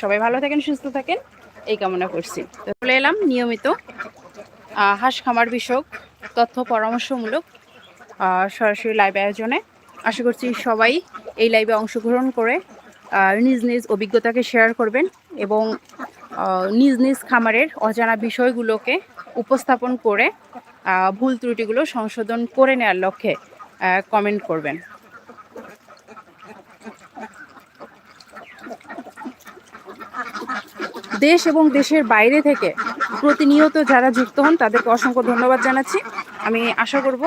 সবাই ভালো থাকেন, সুস্থ থাকেন। এই কামনা করছি। চলে এলাম নিয়মিত হাঁস খামার বিষয়ক তথ্য পরামর্শমূলক সরাসরি লাইভ আয়োজনে। আশা করছি সবাই এই লাইভে অংশগ্রহণ করে নিজ নিজ অভিজ্ঞতাকে শেয়ার করবেন এবং নিজ নিজ খামারের অজানা বিষয়গুলোকে উপস্থাপন করে ভুল ত্রুটিগুলো সংশোধন করে নেওয়ার লক্ষ্যে কমেন্ট করবেন। দেশ এবং দেশের বাইরে থেকে প্রতিনিয়ত যারা যুক্ত হন, তাদেরকে অসংখ্য ধন্যবাদ জানাচ্ছি। আমি আশা করব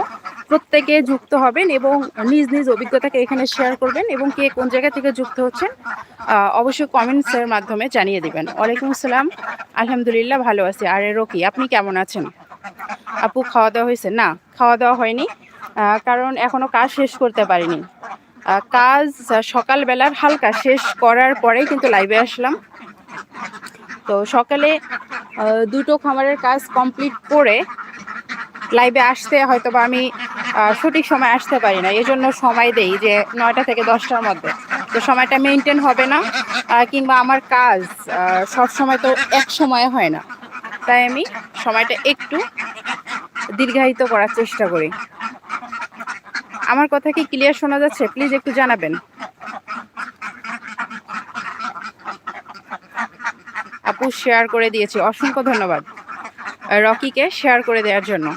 প্রত্যেকে যুক্ত হবেন এবং নিজ নিজ অভিজ্ঞতাকে এখানে শেয়ার করবেন এবং কে কোন জায়গা থেকে যুক্ত হচ্ছেন অবশ্যই কমেন্টসের মাধ্যমে জানিয়ে দেবেন। ওয়ালাইকুম আসসালাম। আলহামদুলিল্লাহ ভালো আছি। আরে রকি, আপনি কেমন আছেন? আপু, খাওয়া দাওয়া হয়েছে? না, খাওয়া দাওয়া হয়নি কারণ এখনও কাজ শেষ করতে পারিনি। কাজ সকালবেলার হালকা শেষ করার পরেই কিন্তু লাইভে আসলাম। তো সকালে দুটো খামারের কাজ কমপ্লিট করে লাইভে আসতে হয়তো বা আমি সঠিক সময় আসতে পারি না। এজন্য সময় দেই যে নয়টা থেকে দশটার মধ্যে। তো সময়টা মেনটেন হবে না কিংবা আমার কাজ সব সময় তো এক সময়ে হয় না। তাই আমি সময়টা একটু দীর্ঘায়িত করার চেষ্টা করি। আমার কথা কি ক্লিয়ার শোনা যাচ্ছে? প্লিজ একটু জানাবেন। আপু শেয়ার করে দিয়েছি। অসংখ্য ধন্যবাদ। রকিকে শেয়ার করে দেওয়ার জন্য।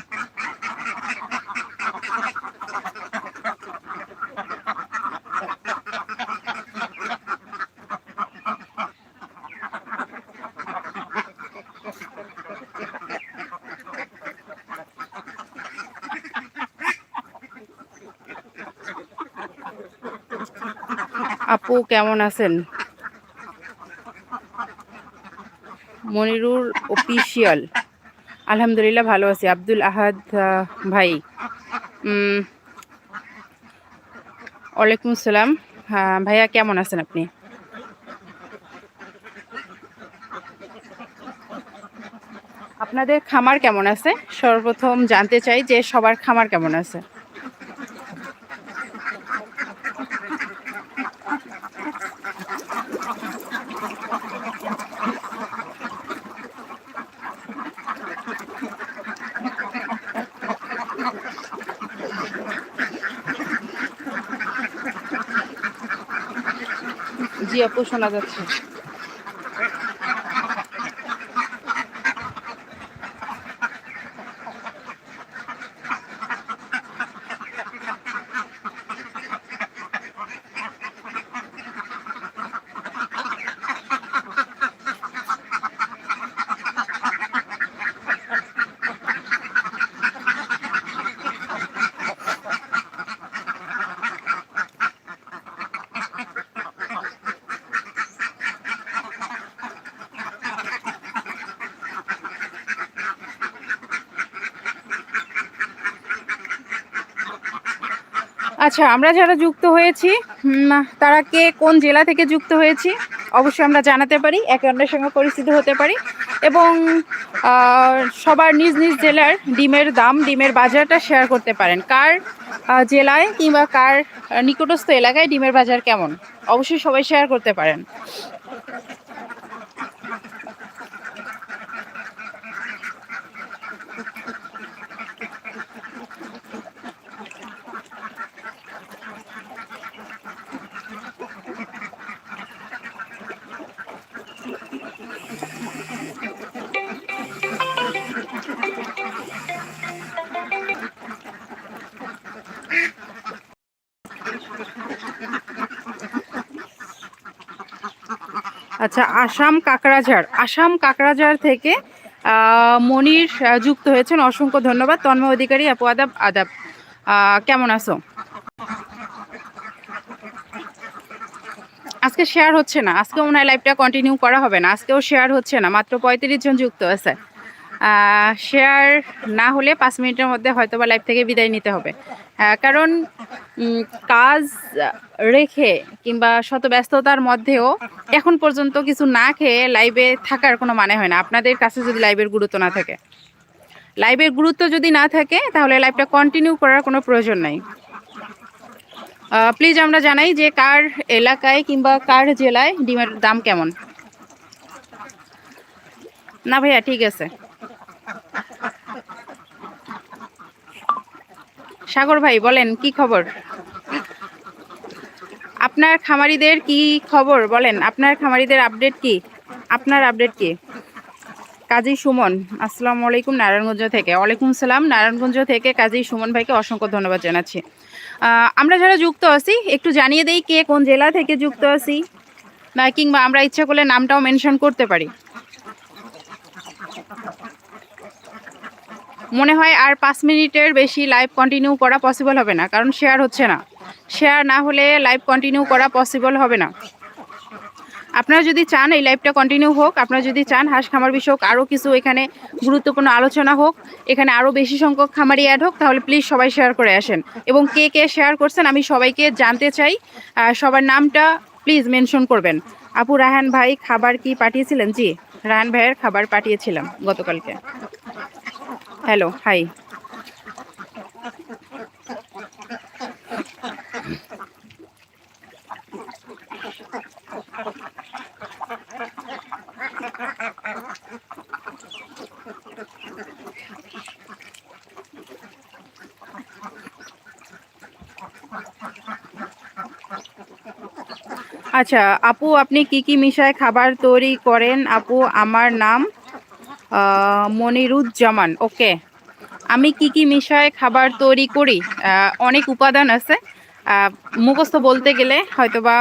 আপু কেমন আছেন? মনিরুর অফিসিয়াল আলহামদুলিল্লাহ ভালো আছি। আব্দুল আহাদ ভাই। ওয়ালাইকুম আসসালাম। হ্যাঁ ভাইয়া, কেমন আছেন আপনি? আপনাদের খামার কেমন আছে? সর্বপ্রথম জানতে চাই যে সবার খামার কেমন আছে? আপু শোনা যাচ্ছে। আচ্ছা আমরা যারা যুক্ত হয়েছি তারা কে কোন জেলা থেকে যুক্ত হয়েছি, অবশ্যই আমরা জানাতে পারি, একে অন্যের সঙ্গে পরিচিত হতে পারি এবং সবার নিজ নিজ জেলার ডিমের দাম, ডিমের বাজারটা শেয়ার করতে পারেন। কার জেলায় কিংবা কার নিকটস্থ এলাকায় ডিমের বাজার কেমন? অবশ্যই সবাই শেয়ার করতে পারেন। আচ্ছা আসাম কাকড়াঝাড় আসাম কাকড়াঝাড় থেকে মনির যুক্ত হয়েছেন। অসংখ্য ধন্যবাদ। তন্ময় অধিকারী, আপু, আদাব আদাব। কেমন আছো? আজকে শেয়ার হচ্ছে না। আজকে হয় লাইভটা কন্টিনিউ করা হবে না। আজকেও শেয়ার হচ্ছে না। মাত্র পঁয়ত্রিশ জন যুক্ত আছে। শেয়ার না হলে পাঁচ মিনিটের মধ্যে হয়তো বা লাইভ থেকে বিদায় নিতে হবে। কারণ কাজ রেখে কিংবা শত ব্যস্ততার মধ্যেও এখন পর্যন্ত কিছু না খেয়ে লাইভে থাকার কোনো মানে হয় না। আপনাদের কাছে যদি লাইভের গুরুত্ব না থাকে। লাইভের গুরুত্ব যদি না থাকে, তাহলে লাইভটা কন্টিনিউ করার কোনো প্রয়োজন নাই। প্লিজ আমরা জানাই যে কার এলাকায় কিংবা কার জেলায় ডিমের দাম কেমন? না ভাইয়া, ঠিক আছে। সাগর ভাই, বলেন, কি খবর? আপনার খামারিদের কি খবর? বলেন, আপনার খামারিদের আপডেট কি? আপনার আপডেট কি? কাজী সুমন, আসসালামু আলাইকুম নারায়ণগঞ্জ থেকে। ওয়ালাইকুম সালাম, নারায়ণগঞ্জ থেকে কাজী সুমন ভাইকে অসংখ্য ধন্যবাদ জানাচ্ছি। আমরা যারা যুক্ত আছি, একটু জানিয়ে দেই কে কোন জেলা থেকে যুক্ত আছি, না কিংবা আমরা ইচ্ছা করলে নামটাও মেনশন করতে পারি। মনে হয় আর পাঁচ মিনিটের বেশি লাইভ কন্টিনিউ করা পসিবল হবে না, কারণ শেয়ার হচ্ছে না। শেয়ার না হলে লাইভ কন্টিনিউ করা পসিবল হবে না। আপনারা যদি চান এই লাইভটা কন্টিনিউ হোক, আপনারা যদি চান হাঁস খামার বিষয়ক আরও কিছু এখানে গুরুত্বপূর্ণ আলোচনা হোক, এখানে আরও বেশি সংখ্যক খামারি অ্যাড হোক, তাহলে প্লিজ সবাই শেয়ার করে আসেন। এবং কে কে শেয়ার করছেন আমি সবাইকে জানতে চাই সবার নামটা প্লিজ মেনশন করবেন। আপু, রাহান ভাই খাবার কি পাঠিয়েছিলেন? জি, রাহান ভাইয়ের খাবার পাঠিয়েছিলাম গতকালকে। হ্যালো হাই আচ্ছা আপু, আপনি কি কি মিশায় খাবার তৈরি করেন? আপু, আমার নাম মনিরুজ্জামান। ওকে। আমি কি কি মিশায় খাবার তৈরি করি? অনেক উপাদান আছে। মুখস্থ বলতে গেলে হয়তোবা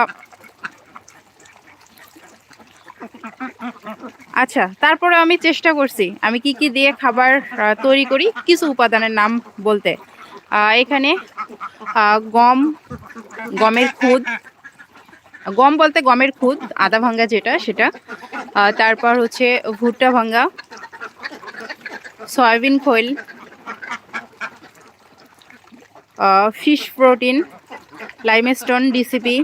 আচ্ছা তারপরে আমি চেষ্টা করছি, আমি কি কি দিয়ে খাবার তৈরি করি, কিছু উপাদানের নাম বলতে। এখানে গম, গমের খুদ, গম বলতে গমের খুদ, আদা ভাঙ্গা যেটা, সেটা। তারপর হচ্ছে ভুট্টা ভাঙ্গা, সয়াবিন খৈল fish protein, limestone, DCP,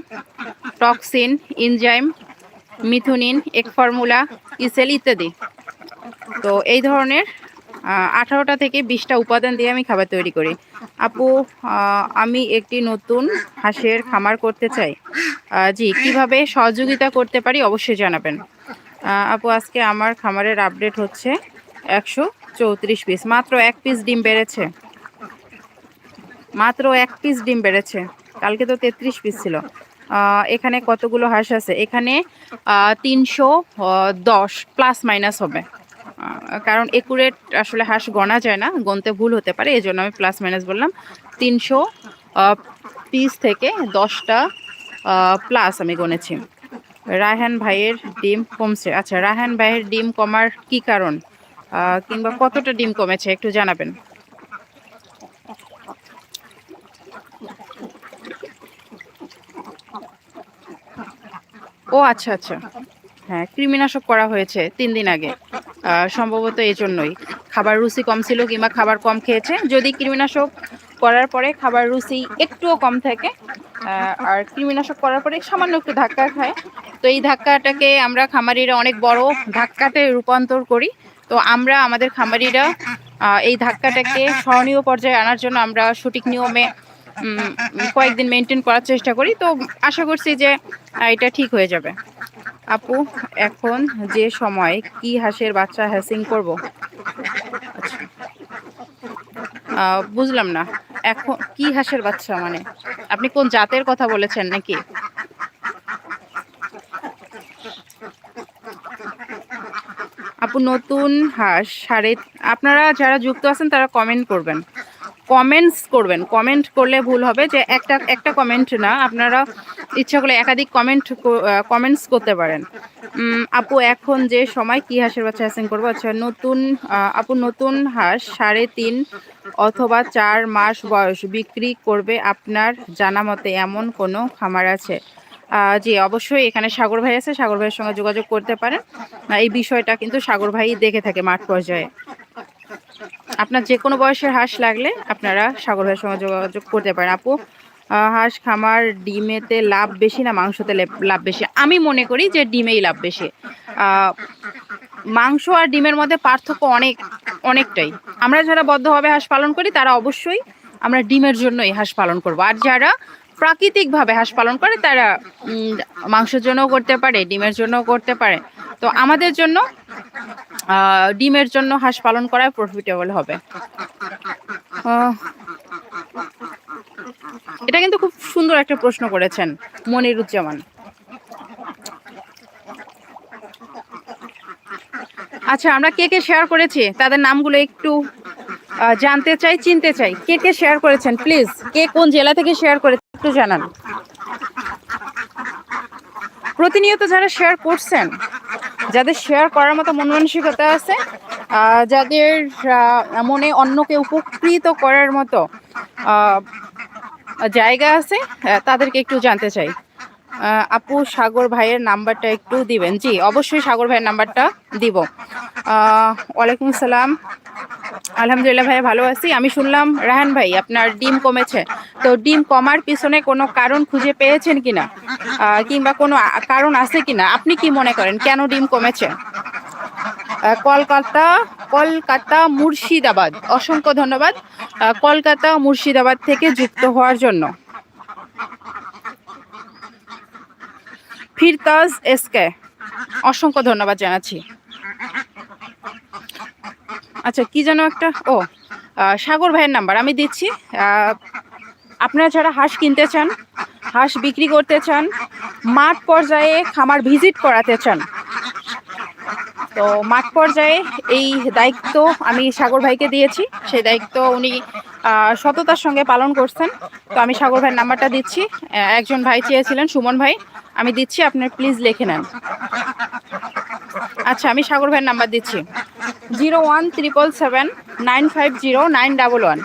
toxin enzyme methionine, এক ফর্মুলা ইসেল ইত্যাদি তো এই ধরনের আঠারোটা থেকে বিশটা উপাদান দিয়ে আমি খাবার তৈরি করি। আপু আমি একটি নতুন হাঁসের খামার করতে চাই। জি, কীভাবে সহযোগিতা করতে পারি অবশ্যই জানাবেন। আপু, আজকে আমার খামারের আপডেট হচ্ছে একশো চৌত্রিশ পিস। মাত্র এক পিস ডিম বেড়েছে। মাত্র এক পিস ডিম বেড়েছে। কালকে তো তেত্রিশ পিস ছিল। এখানে কতগুলো হাঁস আছে? এখানে তিনশো দশ প্লাস মাইনাস হবে। কারণ একুরেট আসলে হাঁস গণা যায় না গনতে ভুল হতে পারে এই জন্য আমি প্লাস মাইনাস বললাম। তিনশো পিস থেকে দশটা প্লাস আমি গনেছি রায়হান ভাইয়ের ডিম কমছে। আচ্ছা রায়হান ভাইয়ের ডিম কমার কি কারণ? কিংবা কতটা ডিম কমেছে একটু জানাবেন। ও আচ্ছা আচ্ছা। হ্যাঁ কৃমিনাশক করা হয়েছে তিন দিন আগে। সম্ভবত এই জন্যই। খাবার রুচি কম ছিল কিংবা খাবার কম খেয়েছে যদি কৃমিনাশক করার পরে খাবার রুচি একটুও কম থাকে আর কৃমিনাশক করার পরে সামান্য একটু ধাক্কা খায়, তো এই ধাক্কাটাকে আমরা খামারিরা অনেক বড় ধাক্কাতে রূপান্তর করি। তো আমরা, আমাদের খামারিরা এই ধাক্কাটাকে স্মরণীয় পর্যায়ে আনার জন্য আমরা সঠিক নিয়মে কয়েকদিন মেনটেন করার চেষ্টা করি। তো আশা করছি যে এটা ঠিক হয়ে যাবে। আপু, এখন যে সময়, কি হাঁসের বাচ্চা হ্যাসিং করব? আচ্ছা। বুঝলাম না। এখন, কি হাঁসের বাচ্চা মানে? আপনি কোন জাতের কথা বলেছেন নাকি? আপু, নতুন হাঁস সাড়ে আপনারা যারা যুক্ত আছেন, তারা কমেন্ট করবেন। কমেন্টস করবেন। কমেন্ট করলে ভুল হবে যে একটা একটা কমেন্ট না, আপনারা ইচ্ছা করলে একাধিক কমেন্ট কমেন্টস করতে পারেন। আপু, এখন যে সময়, কি হাঁসের বাচ্চা হ্যাসিং করব? আচ্ছা নতুন আপু, নতুন হাঁস সাড়ে তিন অথবা চার মাস বয়স বিক্রি করবে আপনার জানা মতে এমন কোনো খামার আছে? জি, অবশ্যই এখানে সাগর ভাই আছে, সাগর ভাইয়ের সঙ্গে যোগাযোগ করতে পারেন। এই বিষয়টা কিন্তু সাগর ভাই দেখে থাকে মাঠ পর্যায়ে। আপনার যে কোনো বয়সের হাঁস লাগলে আপনারা সাগর ভাইয়ের সঙ্গে যোগাযোগ করতে পারেন। আপু হাঁস খামার ডিমেতে লাভ বেশি না মাংসতে লাভ বেশি? আমি মনে করি যে ডিমেই লাভ বেশি। মাংস আর ডিমের মধ্যে পার্থক্য অনেক অনেকটাই। আমরা যারা বদ্ধভাবে হাঁস পালন করি, তারা অবশ্যই আমরা ডিমের জন্যই হাঁস পালন করব। আর যারা প্রাকৃতিকভাবে হাঁস পালন করে, তারা মাংসের জন্যও করতে পারে, ডিমের জন্যও করতে পারে। তো আমাদের জন্য ডিমের জন্য হাঁস পালন করা প্রফিটেবল হবে। এটা কিন্তু খুব সুন্দর একটা প্রশ্ন করেছেন মনিরুজ্জামান। আচ্ছা আমরা কে কে শেয়ার করেছি? তাদের নামগুলো একটু জানতে চাই, চিনতে চাই। কে কে শেয়ার করেছেন? প্লিজ কে কোন জেলা থেকে শেয়ার করেছেন? একটু জানান। প্রতিনিয়ত যারা শেয়ার করছেন, যাদের শেয়ার করার মতো মন মানসিকতা আছে যাদের মনে অন্যকে উপকৃত করার মতো জায়গা আছে তাদেরকে একটু জানতে চাই। আপু সাগর ভাইয়ের নাম্বারটা একটু দিবেন। জি, অবশ্যই সাগর ভাইয়ের নাম্বারটা দিব। ওয়ালাইকুম আসসালাম আলহামদুলিল্লাহ ভাই ভালো আছি। আমি শুনলাম, রাহান ভাই, আপনার ডিম কমেছে। তো ডিম কমার পিছনে কোনো কারণ খুঁজে পেয়েছেন কিনা? কিংবা কোনো কারণ আছে কিনা? আপনি কি মনে করেন, কেন ডিম কমেছে? কলকাতা কলকাতা মুর্শিদাবাদ। অসংখ্য ধন্যবাদ। কলকাতা মুর্শিদাবাদ থেকে যুক্ত হওয়ার জন্য। ফিরতাজ এসকে। অসংখ্য ধন্যবাদ জানাচ্ছি। আচ্ছা কি যেন একটা? ও সাগর ভাইয়ের নাম্বার আমি দিচ্ছি। আপনারা যারা হাঁস কিনতে চান, হাঁস বিক্রি করতে চান, মাঠ পর্যায়ে খামার ভিজিট করাতে চান, তো মাঠ পর্যায়ে এই দায়িত্ব আমি সাগর ভাইকে দিয়েছি। সেই দায়িত্ব উনি সততার সঙ্গে পালন করছেন। তো আমি সাগর ভাইয়ের নাম্বারটা দিচ্ছি। একজন ভাই চেয়েছিলেন, সুমন ভাই। আমি দিচ্ছি, আপনার প্লিজ লিখে নেন। আচ্ছা আমি সাগর ভাইয়ের নাম্বার দিচ্ছি। Zero one triple seven nine five zero nine double one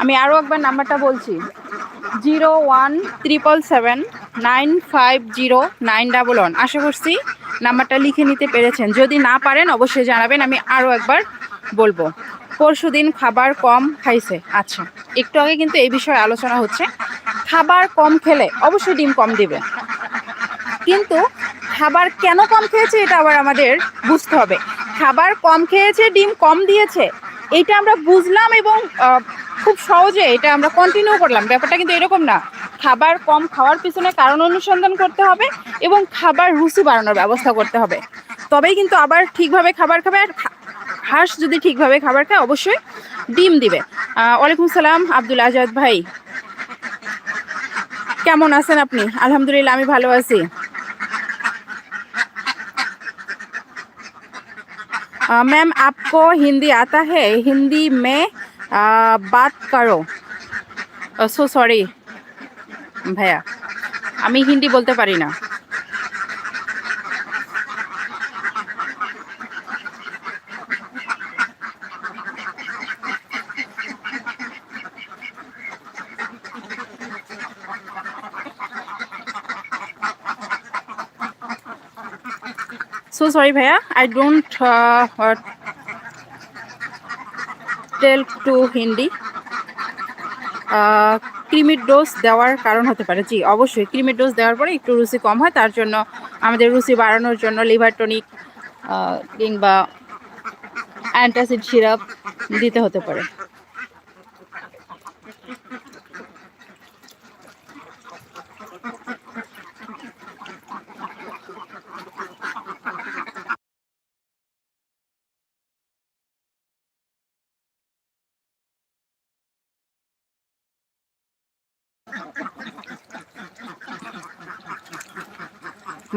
আমি আরও একবার নাম্বারটা বলছি। Zero one triple seven nine five zero nine double one আশা করছি নাম্বারটা লিখে নিতে পেরেছেন। যদি না পারেন, অবশ্যই জানাবেন, আমি আরও একবার বলব। পরশু দিন খাবার কম খাইছে। আচ্ছা একটু আগে কিন্তু এই বিষয়ে আলোচনা হচ্ছে। খাবার কম খেলে অবশ্যই ডিম কম দিবে। কিন্তু খাবার কেন কম খেয়েছে এটা আবার আমাদের বুঝতে হবে। খাবার কম খেয়েছে, ডিম কম দিয়েছে, এটা আমরা বুঝলাম এবং খুব সহজে এটা আমরা কন্টিনিউ করলাম। ব্যাপারটা কিন্তু এরকম না। খাবার কম খাওয়ার পিছনে কারণ অনুসন্ধান করতে হবে এবং খাবার রুচি বাড়ানোর ব্যবস্থা করতে হবে। তবেই কিন্তু আবার ঠিকভাবে খাবার খাবে আর হাঁস যদি ঠিকভাবে খাবার খায় অবশ্যই ডিম দিবে। ওয়ালাইকুম সালাম, আব্দুল আজাদ ভাই। কেমন আছেন আপনি আলহামদুলিল্লাহ আমি ভালো আছি मैम आपको हिंदी आता है हिंदी में आ, बात करो সো সরি ভাইয়া আমি হিন্দি বলতে পারি না সো সরি ভাইয়া I don't tell to Hindi ক্রিমির dose দেওয়ার কারণ হতে পারে। জি, অবশ্যই ক্রিমির ডোজ দেওয়ার পরে একটু রুচি কম হয়, তার জন্য আমাদের রুচি বাড়ানোর জন্য লিভার টনিক কিংবা অ্যান্টাসিড সিরাপ দিতে হতে পারে।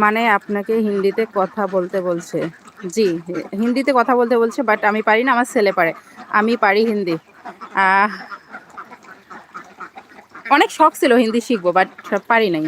মানে আপনাকে হিন্দিতে কথা বলতে বলছে। জি, হিন্দিতে কথা বলতে বলছে বাট আমি পারি না, আমার ছেলে পারে। আমি পারি হিন্দি। অনেক শখ ছিল হিন্দি শিখব বাট পারি নাই।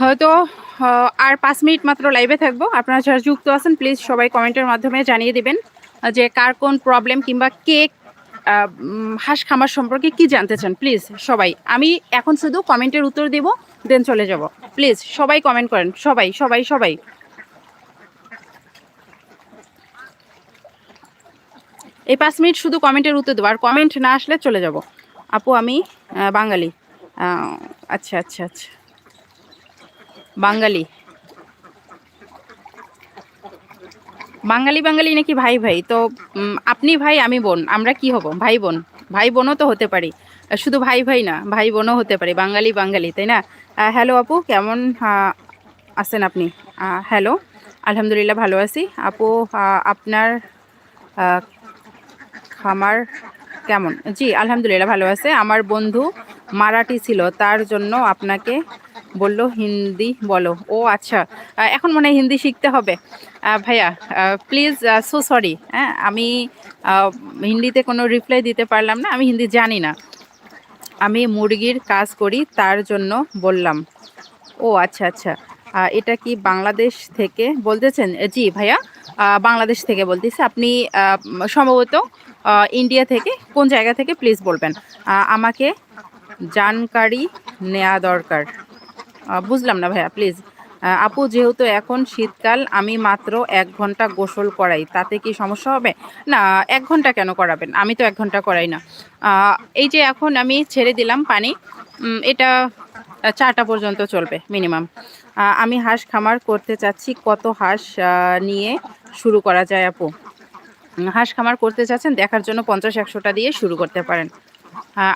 হয়তো আর পাঁচ মিনিট মাত্র লাইভে থাকব। আপনারা যারা যুক্ত আছেন প্লিজ সবাই কমেন্টের মাধ্যমে জানিয়ে দিবেন যে কার কোন প্রবলেম কিংবা কে হাঁস খামার সম্পর্কে কি জানতে চান। প্লিজ সবাই। আমি এখন শুধু কমেন্টের উত্তর দিব দেন চলে যাব। প্লিজ সবাই কমেন্ট করেন। সবাই সবাই সবাই। এই পাঁচ মিনিট শুধু কমেন্টের উত্তর দেবো, আর কমেন্ট না আসলে চলে যাব। আপু, আমি বাঙালি। আচ্ছা আচ্ছা আচ্ছা। বাঙালি। বাঙালি বাঙালি নাকি ভাই ভাই? তো আপনি ভাই, আমি বোন। আমরা কি হব? ভাই বোন। ভাই বোনও তো হতে পারি। শুধু ভাই ভাই না, ভাই বোনও হতে পারি। বাঙালি বাঙালি, তাই না? হ্যালো আপু, কেমন আছেন আপনি? হ্যালো, আলহামদুলিল্লাহ ভালো আছি। আপু আপনার খামার কেমন? জি, আলহামদুলিল্লাহ ভালো আছে। আমার বন্ধু মারাঠি ছিল, তার জন্য আপনাকে বলল, হিন্দি বলো। ও আচ্ছা। এখন মনে হিন্দি শিখতে হবে। ভাইয়া প্লিজ সো সরি হ্যাঁ? আমি হিন্দিতে কোনো রিপ্লাই দিতে পারলাম না, আমি হিন্দি জানি না। আমি মুরগির কাজ করি, তার জন্য বললাম। ও আচ্ছা আচ্ছা। এটা কি বাংলাদেশ থেকে বলতেছেন? জি, ভাইয়া। বাংলাদেশ থেকে বলতেছি। আপনি সম্ভবত ইন্ডিয়া থেকে, কোন জায়গা থেকে প্লিজ বলবেন? আমাকে জানকারি নেওয়া দরকার। বুঝলাম না ভাইয়া প্লিজ আপু, যেহেতু এখন শীতকাল, আমি মাত্র এক ঘণ্টা গোসল করাই, তাতে কি সমস্যা হবে? না, এক ঘণ্টা কেন করাবেন? আমি তো এক ঘণ্টা করাই না। এই যে এখন আমি ছেড়ে দিলাম পানি এটা চারটা পর্যন্ত চলবে মিনিমাম আমি হাঁস খামার করতে চাচ্ছি, কত হাঁস নিয়ে শুরু করা যায় আপু? হাঁস খামার করতে চাচ্ছেন, দেখার জন্য পঞ্চাশ, একশোটা দিয়ে শুরু করতে পারেন।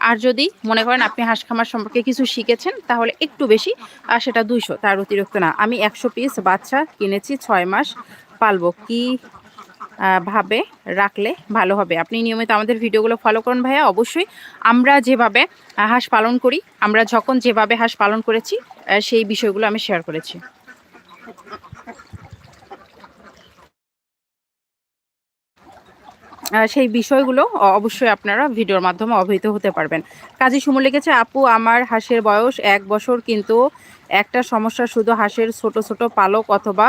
আর যদি মনে করেন আপনি হাঁস খামার সম্পর্কে কিছু শিখেছেন, তাহলে একটু বেশি আর সেটা দুইশো। তার অতিরিক্ত না। আমি একশো পিস বাচ্চা কিনেছি ছয় মাস। পালবো কি ভাবে রাখলে ভালো হবে। আপনি নিয়মিত আমাদের ভিডিওগুলো ফলো করুন ভাইয়া। অবশ্যই আমরা যেভাবে হাঁস পালন করি, আমরা যখন যেভাবে হাঁস পালন করেছি সেই বিষয়গুলো আমি শেয়ার করেছি। সেই বিষয়গুলো অবশ্যই আপনারা ভিডিওর মাধ্যমে অবহিত হতে পারবেন। কাজী সুমন লিখেছে আপু আমার হাঁসের বয়স এক বছর কিন্তু একটা সমস্যা শুধু হাঁসের ছোট ছোট পালক অথবা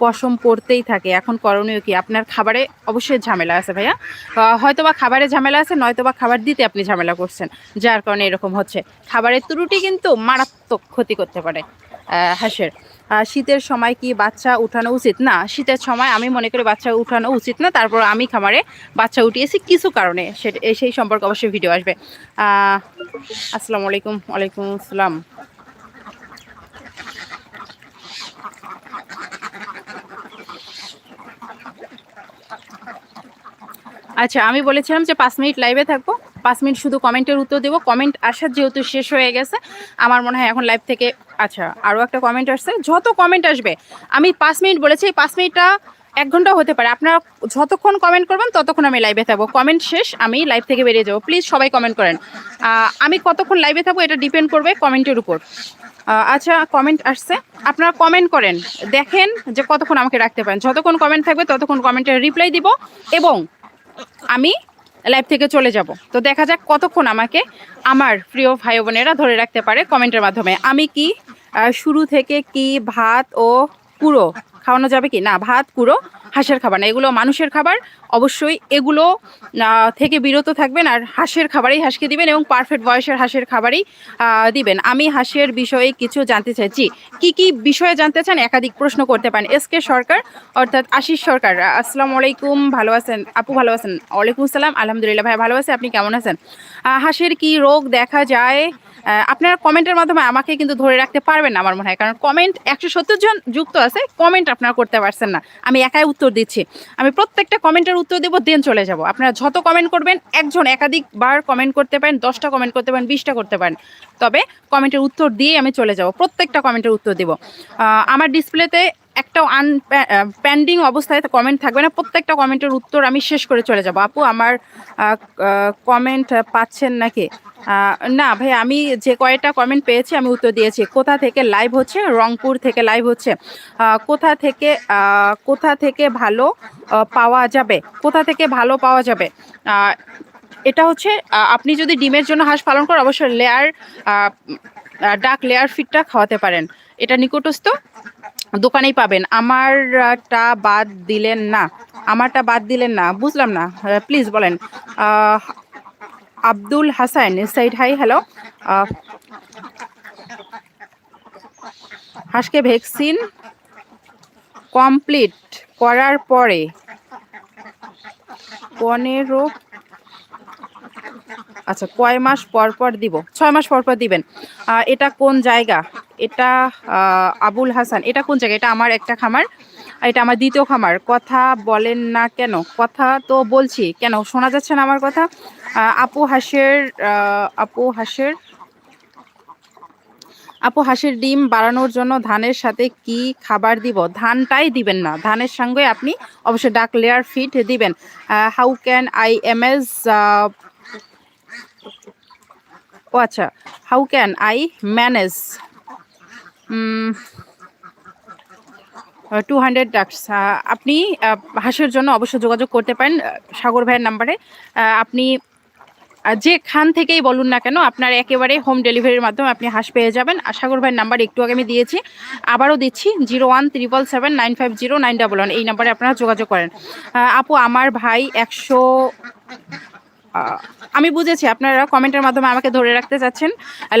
পশম পড়তেই থাকে। এখন করণীয় কি? আপনার খাবারে অবশ্যই ঝামেলা আছে ভাইয়া। আহ, হয়তোবা খাবারে ঝামেলা আছে নয়তোবা খাবার দিতে আপনি ঝামেলা করছেন যার কারণে এরকম হচ্ছে। খাবারের ত্রুটি কিন্তু মারাত্মক ক্ষতি করতে পারে হাঁসের। শীতের সময় কি বাচ্চা উঠানো উচিত? না, শীতের সময় আমি মনে করি বাচ্চা উঠানো উচিত না। তারপর আমি খামারে বাচ্চা উঠিয়েছি কিছু কারণে। সেই সম্পর্কে অবশ্যই ভিডিও আসবে। আসসালামু আলাইকুম। ওয়ালাইকুম আসসালাম। আচ্ছা আমি বলেছিলাম যে পাঁচ মিনিট লাইভে থাকব। পাঁচ মিনিট শুধু কমেন্টের উত্তর দেবো। কমেন্ট আসার যেহেতু শেষ হয়ে গেছে, আমার মনে হয় এখন লাইভ থেকে আচ্ছা আরও একটা কমেন্ট আসছে। যত কমেন্ট আসবে, আমি পাঁচ মিনিট বলেছি, এই পাঁচ মিনিটটা এক ঘণ্টা হতে পারে। আপনারা যতক্ষণ কমেন্ট করবেন, ততক্ষণ আমি লাইভে থাকব। কমেন্ট শেষ, আমি লাইভ থেকে বেরিয়ে যাব। প্লিজ সবাই কমেন্ট করেন। আমি কতক্ষণ লাইভে থাকব এটা ডিপেন্ড করবে কমেন্টের উপর। আচ্ছা কমেন্ট আসছে। আপনারা কমেন্ট করেন। দেখেন যে কতক্ষণ আমাকে রাখতে পারেন। যতক্ষণ কমেন্ট থাকবে, ততক্ষণ কমেন্টের রিপ্লাই দিব। এবং আমি লাইভ থেকে চলে যাব। তো দেখা যাক কতক্ষণ আমাকে আমার প্রিয় ভাই বোনেরা ধরে রাখতে পারে কমেন্টের মাধ্যমে। আমি কি শুরু থেকে কি, ভাত ও কুড়ো খাওয়ানো যাবে কি? না, ভাত কুড়ো হাঁসের খাবার। না, এগুলো মানুষের খাবার। অবশ্যই এগুলো থেকে বিরত থাকবেন আর হাঁসের খাবারই হাঁসকে দিবেন এবং পারফেক্ট বয়সের হাঁসের খাবারই দিবেন। আমি হাঁসের বিষয়ে কিছু জানতে চাইছি। কি কি বিষয়ে জানতে চান? একাধিক প্রশ্ন করতে পারেন। এস কে সরকার, অর্থাৎ আশিস সরকার। আসসালামু আলাইকুম। ভালো আছেন? আপু ভালো আছেন? ওয়ালাইকুম আসসালাম। আলহামদুলিল্লাহ ভাই, ভালো আছে আপনি কেমন আছেন? হাঁসের কি রোগ দেখা যায়? আপনারা কমেন্টের মাধ্যমে আমাকে কিন্তু ধরে রাখতে পারবেন না আমার মনে হয়। কারণ কমেন্ট একশো সত্তর জন যুক্ত আছে কমেন্ট আপনারা করতে পারছেন না। আমি একাই উত্তর দিচ্ছি। আমি প্রত্যেকটা কমেন্টের উত্তর দেবো দেন চলে যাব। আপনারা যত কমেন্ট করবেন, একজন একাধিকবার কমেন্ট করতে পারেন, দশটা কমেন্ট করতে পারেন, বিশটা করতে পারেন। তবে কমেন্টের উত্তর দিয়ে আমি চলে যাব। প্রত্যেকটা কমেন্টের উত্তর দেবো। আমার ডিসপ্লেতে একটা আন প্যান্ডিং অবস্থায় কমেন্ট থাকবে না। প্রত্যেকটা কমেন্টের উত্তর আমি শেষ করে চলে যাব। আপু, আমার কমেন্ট পাচ্ছেন নাকি? না, ভাই, আমি যে কয়েকটা কমেন্ট পেয়েছি, আমি উত্তর দিয়েছি। কোথা থেকে লাইভ হচ্ছে? রংপুর থেকে লাইভ হচ্ছে। কোথা থেকে কোথা থেকে ভালো পাওয়া যাবে? কোথা থেকে ভালো পাওয়া যাবে? এটা হচ্ছে আপনি যদি ডিমের জন্য হাঁস পালন করেন, অবশ্যই লেয়ার ডাক লেয়ার ফিটটা খাওয়াতে পারেন। এটা নিকটস্থ দোকানেই পাবেন। আমারটা বাদ দিলেন না। আমারটা বাদ দিলেন না। বুঝলাম না। প্লিজ বলেন। Abdul Hasan side, hi, hello. হাঁসকে ভ্যাকসিন কমপ্লিট করার পরে পনেরো আচ্ছা কয় মাস পর পর দিব? ছয় মাস পর পর দিবেন। এটা কোন জায়গা? এটা আবুল হাসান। এটা কোন জায়গা? এটা আমার একটা খামার। এটা আমার দ্বিতীয় খামার। কথা বলেন না কেন? কথা তো বলছি। কেন? শোনা যাচ্ছে না আমার কথা? আপু হাঁসের আপু হাঁসের আপু হাঁসের ডিম বাড়ানোর জন্য ধানের সাথে কি খাবার দিব? ধানটাই দিবেন না। ধানের সঙ্গে আপনি অবশ্যই ডাক লেয়ার ফিট দিবেন। How can I M S O আচ্ছা। How can I manage two hundred ducks আপনি হাঁসের জন্য অবশ্যই যোগাযোগ করতে পারেন সাগর ভাইয়ের নাম্বারে। আপনি আহ, যে খান থেকেই বলুন না কেন আপনার একেবারে হোম ডেলিভারির মাধ্যমে আপনি হাঁস পেয়ে যাবেন। সাগর ভাইয়ের নাম্বার একটু আগে আমি দিয়েছি আবারও দিচ্ছি zero one triple seven nine five zero nine double one এই নাম্বারে আপনারা যোগাযোগ করেন। আপু আমার ভাই একশো আমি বুঝেছি, আপনারা কমেন্টের মাধ্যমে আমাকে ধরে রাখতে চাচ্ছেন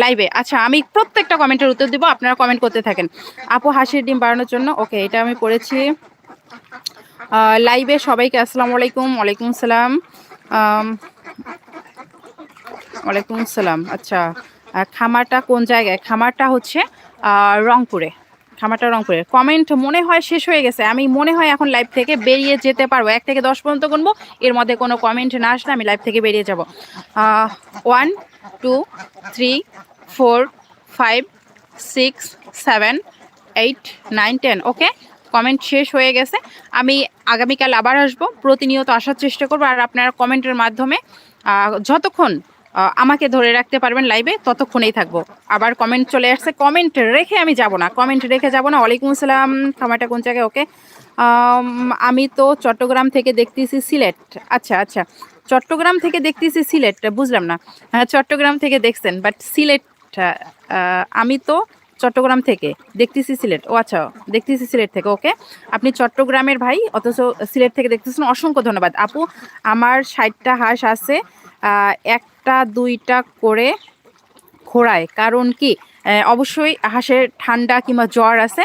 লাইভে আচ্ছা আমি প্রত্যেকটা কমেন্টের উত্তর দিব, আপনারা কমেন্ট করতে থাকেন। আপু, হাসির ডিম বাড়ানোর জন্য ওকে এটা আমি পড়েছি। লাইভে সবাইকে আসসালামু আলাইকুম, ওয়ালাইকুম সালাম। ওয়ালাইকুম সালাম আচ্ছা। খামারটা কোন জায়গায়? খামারটা হচ্ছে রংপুরে। খামারটা রংপুরে কমেন্ট মনে হয় শেষ হয়ে গেছে। আমি মনে হয় এখন লাইভ থেকে বেরিয়ে যেতে পারব। এক থেকে দশ পর্যন্ত গুনবো। এর মধ্যে কোনো কমেন্ট না আসলে আমি লাইভ থেকে বেরিয়ে যাব। One two three four five six seven eight nine ten okay comment শেষ হয়ে গেছে। আমি আগামীকাল আবার আসব। প্রতিনিয়ত আসার চেষ্টা করব। আর আপনারা কমেন্টের মাধ্যমে যতক্ষণ আমাকে ধরে রাখতে পারবেন লাইভে ততক্ষণেই থাকব। আবার কমেন্ট চলে আসছে কমেন্ট রেখে আমি যাব না কমেন্ট রেখে যাব না। ওয়ালাইকুম আসসালাম খামারটা কোন জায়গায়? ওকে আমি তো চট্টগ্রাম থেকে দেখতেছি সিলেট। আচ্ছা আচ্ছা। চট্টগ্রাম থেকে দেখতেছি সিলেট বুঝলাম না। হ্যাঁ চট্টগ্রাম থেকে দেখছেন বাট সিলেট আমি তো চট্টগ্রাম থেকে দেখতেছি সিলেট। ও আচ্ছা দেখতেছি সিলেট থেকে ওকে আপনি চট্টগ্রামের ভাই অথচ সিলেট থেকে দেখতেছেন। অসংখ্য ধন্যবাদ। আপু আমার ষাটটা হাঁস আছে আহ, একটা, দুইটা করে খোড়ায়। কারণ কি অবশ্যই হাঁসের ঠান্ডা কিংবা জ্বর আছে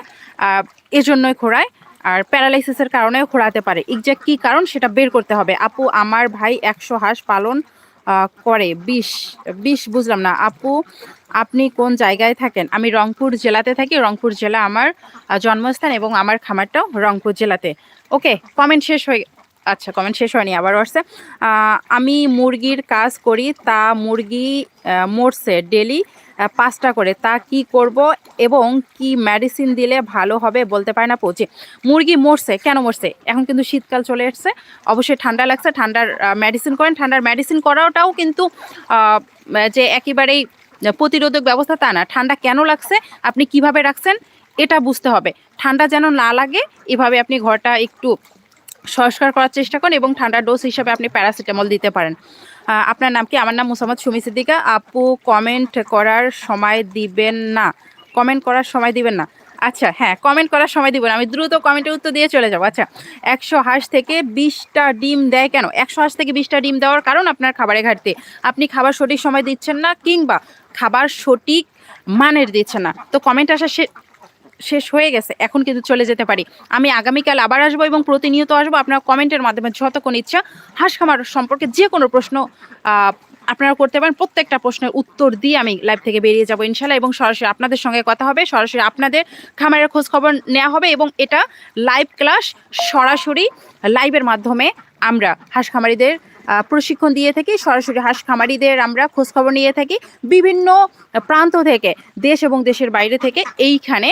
এজন্যই খোড়ায়। আর প্যারালাইসিসের কারণেও খোড়াতে পারে। এক্সাক্ট কী কারণ সেটা বের করতে হবে। আপু, আমার ভাই একশো হাঁস পালন করে। বিশ বিশ বুঝলাম না। আপু, আপনি কোন জায়গায় থাকেন? আমি রংপুর জেলাতে থাকি। রংপুর জেলা আমার জন্মস্থান এবং আমার খামারটাও রংপুর জেলাতে। ওকে কমেন্ট শেষ হয়ে আচ্ছা কমেন্ট শেষ হয়নি আবার আসছে। আমি মুরগির কাজ করি, তা মুরগি মরছে ডেলি পাঁচটা করে, তা কি করব এবং কি মেডিসিন দিলে ভালো হবে বলতে পারে না পৌঁছে মুরগি মরছে, কেন মরছে? এখন কিন্তু শীতকাল চলে এসছে, অবশ্যই ঠান্ডা লাগছে, ঠান্ডার মেডিসিন করেন, ঠান্ডার মেডিসিন করাটাও কিন্তু যে একেবারেই প্রতিরোধক ব্যবস্থা তা না, ঠান্ডা কেন লাগছে, আপনি কীভাবে রাখছেন, এটা বুঝতে হবে। ঠান্ডা যেন না লাগে, এভাবে আপনি ঘরটা একটু সংস্কার করার চেষ্টা করেন এবং ঠান্ডা ডোজ হিসাবে আপনি প্যারাসিটামল দিতে পারেন। আপনার নাম কি? আমার নাম মুসাম্মদ সুমি সিদ্দিকা। আপু কমেন্ট করার সময় দিবেন না। কমেন্ট করার সময় দিবেন না। আচ্ছা হ্যাঁ কমেন্ট করার সময় দিব না। আমি দ্রুত কমেন্টের উত্তর দিয়ে চলে যাব। আচ্ছা একশো হাঁস থেকে বিশটা ডিম দেয় কেন? একশো হাঁস থেকে বিশটা ডিম দেওয়ার কারণ আপনার খাবারে ঘাটতি। আপনি খাবার সঠিক সময় দিচ্ছেন না কিংবা খাবার সঠিক মানের দিচ্ছেন না। তো কমেন্ট আসা শেষ হয়ে গেছে, এখন কিন্তু চলে যেতে পারি। আমি আগামীকাল আবার আসব এবং প্রতিনিয়ত আসব। আপনার কমেন্টের মাধ্যমে যতক্ষণ ইচ্ছা, হাঁস খামার সম্পর্কে যে কোনো প্রশ্ন আপনারা করতে পারেন। প্রত্যেকটা প্রশ্নের উত্তর দিয়ে আমি লাইভ থেকে বেরিয়ে যাব ইনশাল্লাহ এবং সরাসরি আপনাদের সঙ্গে কথা হবে। সরাসরি আপনাদের খামারের খোঁজ খবর নেওয়া হবে এবং এটা লাইভ ক্লাস সরাসরি লাইভের মাধ্যমে আমরা হাঁস খামারিদের প্রশিক্ষণ দিয়ে থাকি। সরাসরি হাঁস খামারিদের আমরা খোঁজখবর নিয়ে থাকি। বিভিন্ন প্রান্ত থেকে, দেশ এবং দেশের বাইরে থেকে এইখানে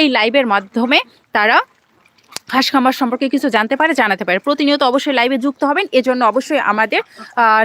এই লাইভের মাধ্যমে তারা হাঁস খামার সম্পর্কে কিছু জানতে পারে, জানাতে পারে। প্রতিনিয়ত অবশ্যই লাইভে যুক্ত হবেন, এজন্য অবশ্যই আমাদের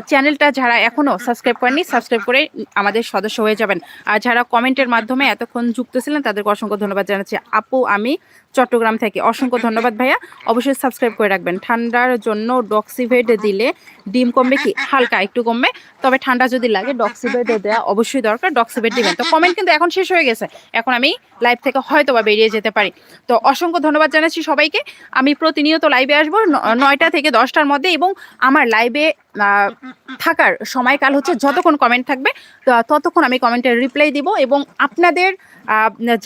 চ্যানেলটা যারা এখনও সাবস্ক্রাইব করেনি সাবস্ক্রাইব করে আমাদের সদস্য হয়ে যাবেন। আর যারা কমেন্টের মাধ্যমে এতক্ষণ যুক্ত ছিলেন, তাদেরকে অসংখ্য ধন্যবাদ জানাচ্ছি। আপু, আমি চট্টগ্রাম থেকে, অসংখ্য ধন্যবাদ ভাইয়া। অবশ্যই সাবস্ক্রাইব করে রাখবেন। ঠান্ডার জন্য ডক্সিভেট দিলে ডিম কমবে কি? হালকা, একটু কমবে। তবে ঠান্ডা যদি লাগে ডক্সিভেট দেওয়া অবশ্যই দরকার ডক্সিভেট দিবেন। তো কমেন্ট কিন্তু এখন শেষ হয়ে গেছে। এখন আমি লাইভ থেকে হয়তো বা বেরিয়ে যেতে পারি। তো অসংখ্য ধন্যবাদ জানাচ্ছি সবাইকে আমি প্রতিনিয়ত লাইভে আসব নয়টা থেকে দশটার মধ্যে এবং আমার লাইভে থাকার সময়কাল হচ্ছে যতক্ষণ কমেন্ট থাকবে ততক্ষণ আমি কমেন্টের রিপ্লাই দিব এবং আপনাদের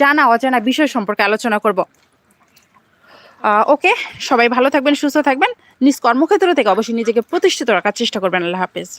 জানা অজানা বিষয় সম্পর্কে আলোচনা করব। ওকে সবাই ভালো থাকবেন, সুস্থ থাকবেন। নিজ কর্মক্ষেত্র থেকে অবশ্যই নিজেকে প্রতিষ্ঠিত রাখার চেষ্টা করবেন। আল্লাহ হাফেজ।